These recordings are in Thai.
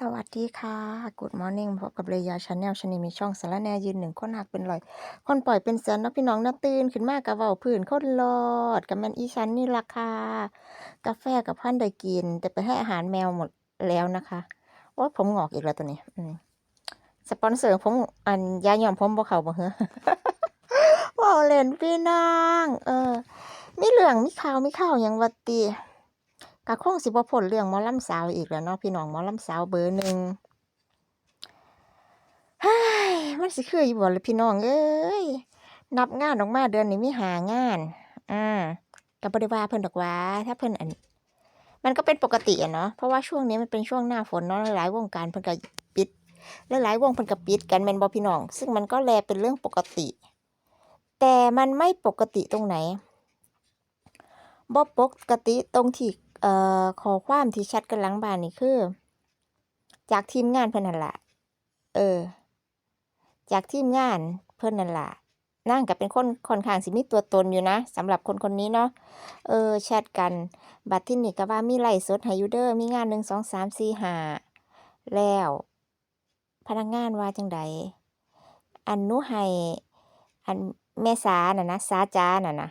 สวัสดีค่ะ Good Morning พบกับเลยาชาแนลชนิมีช่องสารแนยืนหนึ่งคนหักเป็นรอย คนปล่อยเป็นแสนนะพี่น้องนะตื่นขึ้นมากกะเว้าพื้นคนรอดกับแมนอีฉันนี่ล่ะค่ะกาแฟกับพันได้กิน แต่ไปให้อาหารแมวหมดแล้วนะคะโอ๊ยผมงอกอีกแล้วตัวนี้สปอนเซอร์ผมอันยาหย่อมผมบ่เขาบ่เหรอเว้าเล่นพี่น้องเออมีเรื่องมีขาวมีข่าวยังว่าติ ก็คงสิบ่พ้นเรื่องหมอลำสาวอีกแล้วเนาะพี่น้องหมอลำสาวเบอร์หนึ่งเฮ้ยมันสิคืออยู่บ่ล่ะพี่น้องเอ้ยนับงานออกมาเดือนนี้มีหางานอ่าก็บ่ได้ว่าเพิ่นดอกว่า ถ้าเพิ่นอัน มันก็เป็นปกติอะเนาะเพราะว่าช่วงนี้มันเป็นช่วงหน้าฝนเนาะหลายวงการเพิ่นก็ปิดหลายวงเพิ่นก็ปิดกันแมนบ่พี่น้อง ซึ่งมันก็แลเป็นเรื่องปกติ แต่มันไม่ปกติตรงไหนบ่ปกติตรงที่ เอ่อขอความที่แชตกันหลังบ้านนี่คือ จากทีมงานเพิ่นนั่นละเออ จากทีมงานเพิ่นนั่นละนางก็เป็นคนค่อนข้างสิมีตัวตนอยู่นะสำหรับคนคนนี้เนาะเออแชตกัน บัดทีนี้ก็ว่ามีไลฟ์สดให้อยู่เด้อมีงาน1 2 3 4 5แล้ว พนักงานว่าจังใดอันนูให้อันแม่สาน่ะนะสาจาน่ะนะ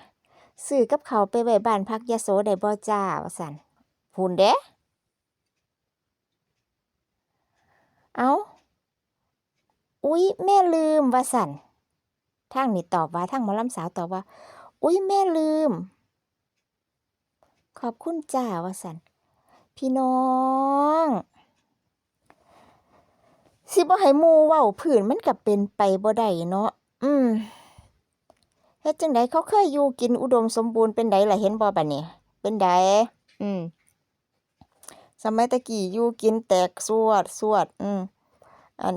ซื้อกับเขาไปไว้บ้านพักยโสได้บ่จ้าว่าซั่นพูนเด้อ้าอุ๊ย แม่ลืมว่าซั่นทางนี้ตอบว่าทางหมอลำสาวตอบว่า อุ๊ย แม่ลืม ขอบคุณจ้าว่าซั่นพี่น้องสิบ่ให้มูเว้าพื้นมันก็เป็นไปบ่ได้เนาะ อืม เฮ็ดจังใดเขาเคยอยู่กินอุดมสมบูรณ์เป็นไดล่ะเห็นบ่บัดนี้ เป็นไดอืมสมัยต่กี้อยู่กินแตกสวดสวด อืมอัน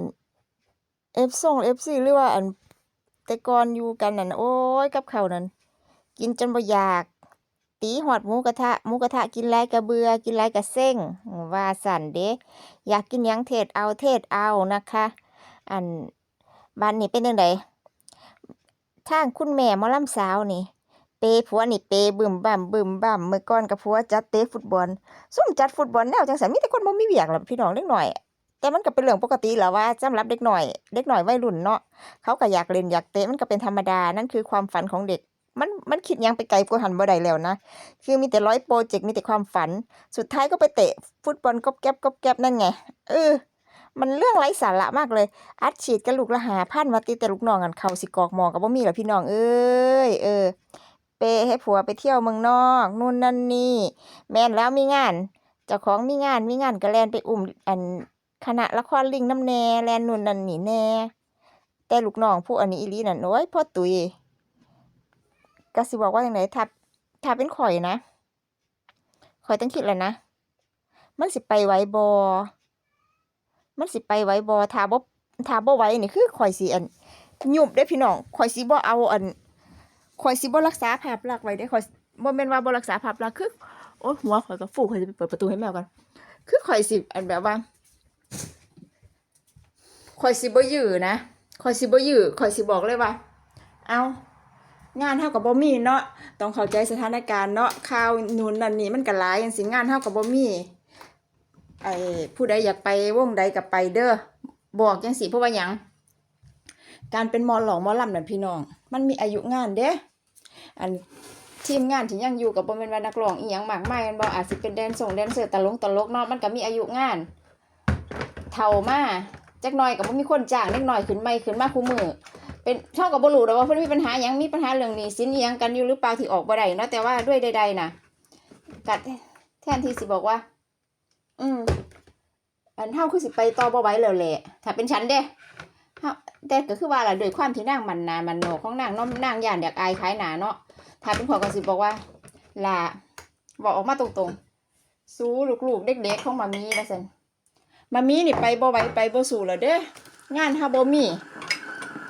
F ซ่ง FC หรือว่าอันแต่ก่อนอยู่กันนั่นโอ๊ยกับเขานั่นกินจนบ่อยาก ตีฮอดหมูกระทะหมูกระทะกินหลายก็เบื่อกินหลายก็เซ็งว่าซั่นเด้อยากกินหยังเทศเอาเทศเอานะคะ อันบัดนี้เป็นจังใด ทางคุณแม่มอลำสาวนี่ เปผัวนี่เปบึ้มบ้ำบึ้มบ้ำมื้อก่อนก็ผัวจัดเตะฟุตบอลซุ่มจัดฟุตบอลแนวจังซั้นมีแต่คนบ่มีเวียกล่ะพี่น้องเด็กหน้อย แต่มันก็เป็นเรื่องปกติแหละว่าสำหรับเด็กหน้อย เด็กหน้อยวัยรุ่นเนาะเขาก็อยากเล่นอยากเตะมันก็เป็นธรรมดานั่นคือความฝันของเด็กมันมันคิดยังไปไกลกว่าหันบ่ได้แล้วนะ คือมีแต่ร้อยพรเจกต์มีแต่ความฝัน สุดท้ายก็ไปเตะ ฟุตบอลก๊อบแก๊บนั่นไง เออ มันเรื่องไร้สาระมากเลย อัดฉีดกันลูกละ5,000ว่าติแต่ลูกน้องอั่นข้าสิกอกหม้อก็บ่มีล่ะพี่น้องเอ้ยเออ เปให้ผัวไปเที่ยวเมืองนอก นู่นนั่นนี่ แม่นแล้วมีงานเจ้าของมีงานมีงานก็แลนไปอุ้มอันคณะละครลิงน้ำแน่แลนนู่นนั่นนี่แน่ แต่ลูกน้องผู้อันนี้อีลีนั่นโอ๊ยพ่อตุยก็สิบอกว่าจั่างใดถ้าถ้าเป็นข้อยนะข้อยต้องคิดแล้วนะ มันสิไปไหวบ่ มันสิไปไหวบ่ถ้าบ่ถ้าบ่ไหวนี่คือข้อยสิอันยุบเด้พี่น้องข้อยสิบ่เอาอันข้อยสิบ่รักษาภาพลักษณ์ไว้เดะข้อยบ่แม่นว่าบ่รักษาภาพลักษณ์คือโอ๊ยหัวข้อยก็ฟูข้อยสิไปเปิดประตูให้แมวก่อนคือข้อยสิอันแบบว่าข้อยสิบ่ยื้อนะข้อยสิบ่ยื้อข้อยสิบอกเลยว่า เอางานเราก็บ่มีเนาะต้องเข้าใจสถานการณ์เนาะข่าวนู่นนั่นนี่มันก็หลายจั่งซี้งานเราก็บ่มี ไอ้ผู้ใดอยากไปวงใดก็ไปเด้อบอกจั่งซี้เพราะว่าหยังการเป็นมอหลอกหมอลำนั่นพี่น้อง มันมีอายุงานเด้อันทีมงานที่ยังอยู่ก็บ่แม่นว่านักร้องอิหยังมากมายแม่นบ่อาจสิเป็นแดนซงแดนเซอตลงตลกนาะมันก็มีอายุงานเฒ่ามาจักหน่อยก็บ่มีคนจ้างเด็กน้อยขึ้นใหม่ขึ้นมาคุมื้อเป็นเราก็บ่รู้ดอกว่าเพิ่นมีปัญหายังมีปัญหาเรื่องนี้สินอิหยังกันอยู่หรือเปล่าที่ออกบ่ได้เนาะแต่ว่าด้วยใดๆนะก็แทนที่สิบอกว่า อืมอันเราคือสิไปต่อบ่ไหวแล้วแหละ ถ้าเป็นฉันเด้เฮาแต่ก็คือว่าล่ะด้วยความที่นางมันนามันโนของนางเนาะนางย้านอยากอายขายหนาเนาะถ้าเป็นข้อก็สิบอกว่าล่ะเว้าออกมาตรงๆ สู้ลูกๆ เด็กๆ ของมามีว่าซั่นมามีนี่ไปบ่ไหวไปบ่สู้แล้วเด้องานเราบ่มี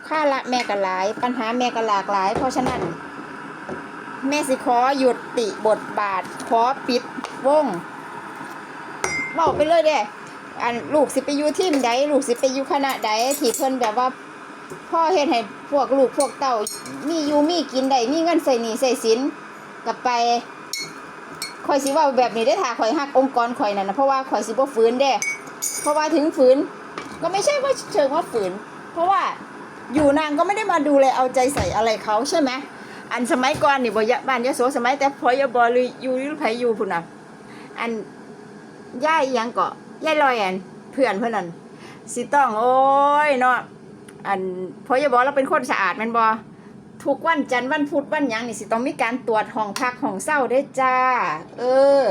ภาระแม่ก็หลาย ปัญหาแม่ก็หลากหลาย เพราะฉะนั้น แม่สิขอหยุดติบทบาท ขอปิดวง เว้าไปเลยเด้อันลูกสิไปอยู่ทีมใดลูกสิไปอยู่คณะใดที่เพิ่นแบบว่าพ่อเฮ็ดให้พวกลูกพวกเต้ามีอยู่มีกินได้มีเงินใช้หนี้ใช้สินก็ไปข้อยสิว้าแบบนี้เด้ถ้าข้อยรักองค์กรข้อยนั่นนะเพราะว่าข้อยสิบ่ฝืนเด้เพราะว่าถึงฝืน ก็ไม่ใช่ว่าเชิงว่าฝืน เพราะว่าอยู่นางก็ไม่ได้มาดูแลเอาใจใส่อะไรเขาใช่ไหมอันสมัยก่อนนี่บ่ยะบ้านยะโสสมัยแต่พอยบหรืออยู่หรือไผอยู่พุ่นน่ะอัน ย่ายอิหยังเกาะย่ายลอยอันเพื่อนเพื่อนนั่นสิต้องโอ้ยเนาะอันพอยบอกเราเป็นคนสะอาดแมันบ่ทุกวันจันทร์วันพุธวันหยังนี่สิต้องมีการตรวจห้องพักห้องเศร้าได้จ้า เออ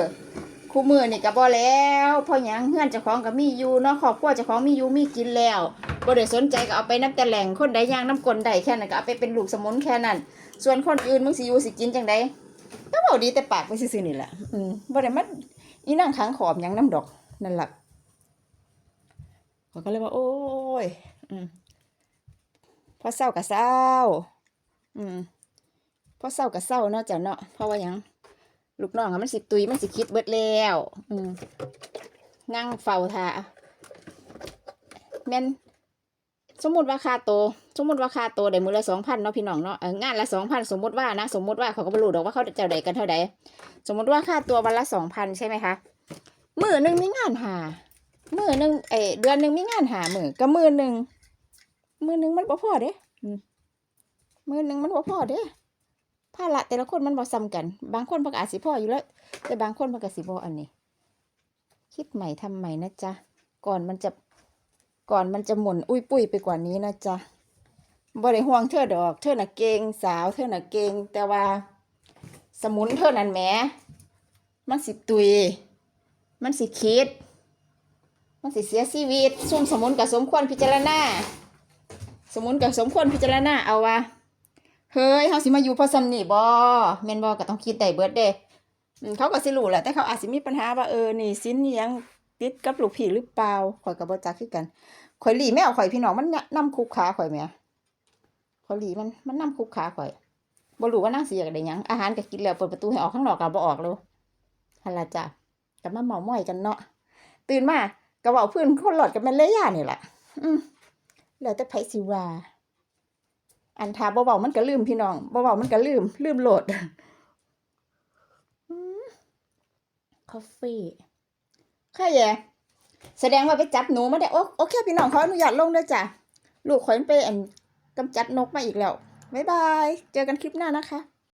คู่มือนี่ก็บ่แล้วพราะหยังเฮือนเจ้าของก็มีอยู่เนาะครอบครัวเจ้าของมีอยู่มีกินแล้วบ่ได้สนใจก็เอาไปน้ำแต่แหล่งคนใดย่างน้ำกลนใดแค่นั้นก็เอาไปเป็นลูกสมุนแค่นั้นส่วนคนอื่นมึงสิอยู่สิกินจังไดก็เว้าดีแต่ปากไปซื่อๆนี่แหละอืมบ่ได้มา อีนั่งขังขอบยังน้ำดอกนั่นแหละเขาก็เลยว่า โอ้ย อืมพอเศร้ากับเศร้า อืมพอเศร้ากับเศร้าเนาะจ้ะเนาะเพราะว่ายังลูกน้องมันสิตุยมันสิคิดเบิดแล้ว อืมนั่งเฝ้าท่าแม่น สมมติว่าค่าโตวสมมติว่าค่าโตวได้มือละสองพันเนาะพี่น้องเนาะงานละสองพันสมมติว่านะ สมมติว่าเขาก็ไม่รู้ดอกว่าเขาจะได้กันเท่าใดสมมติว่าค่าตัววันละสองพันใช่ไหมคะมือหนึ่งมีงานหามือหนึ่งเอเดือนหนึ่งมีงานหามือก็มือหนึ่งมือหนึ่งมันบ่พอเด้มือหนึ่งมันบ่พอเด้ภาระแต่ละคนมันบ่ซ้ำกัน บางคนพิ่นก็อาจสิพออยู่แล้ว แต่บางคนพิ่นก็สิบ่อันนี้ คิดใหม่ทำใหม่นะจ๊ะก่อนมันจะ ก่อนมันจะหมุนอุ้ยปุ้ยไปกว่านี้นะจ๊ะบ่ได้ห่วงเธอดอก เธอน่ะเกงสาว เธอน่ะเกงแต่ว่า สมุนเธอนั่นแหมมันสิตุย มันสิคิด มันสิเสียชีวิตซุ่มสมุนกับสมควรพิจารณาสมุนกับสมควรพิจารณาเอาว่าเฮ้ยเฮาสิมาอยู่พราะซำนี่บ่แม่นบ่ก็ต้องคิดได้เบิดเด้เขาก็สิรู้แหละแต่เขาอาจสิมีปัญหาว่าเออนี่สินนี่ยัง ติดกับลูกพี่หรือเปล่าข่อยก็บ่จักคือกันข่อยหลีแม่เอาข่อยพี่น้องมันนำคุกขาข่อยแหมข่อยหลีมันมันนำคุกขาข่อยบ่รู้ว่านางเสิอยากได้ยังอาหารก็กินแล้วเปิดประตูให้ออกข้างนอกก็บ่ออกแล้วหั่นล่ะจ้ะก็มาเมาม้อยกันเนาะตื่นมาก็เว้าพื้นคนหลอดกับแม่นเลยย่านี่ล่ะอืมแล้วแต่ไผสิว่าอันทาเบามันก็ลืมพี่น้องเบามันก็ลืม ลืมโหลดคอฟฟี่ ค่ะแย่แสดงว่าไปจับหนูมาได้ โอโอเค พี่น้องขออนุญาตลงด้วยจ้ะ ลูกขอยมันไปแอนกำจัดนกมาอีกแล้ว บ๊ายบาย เจอกันคลิปหน้านะคะ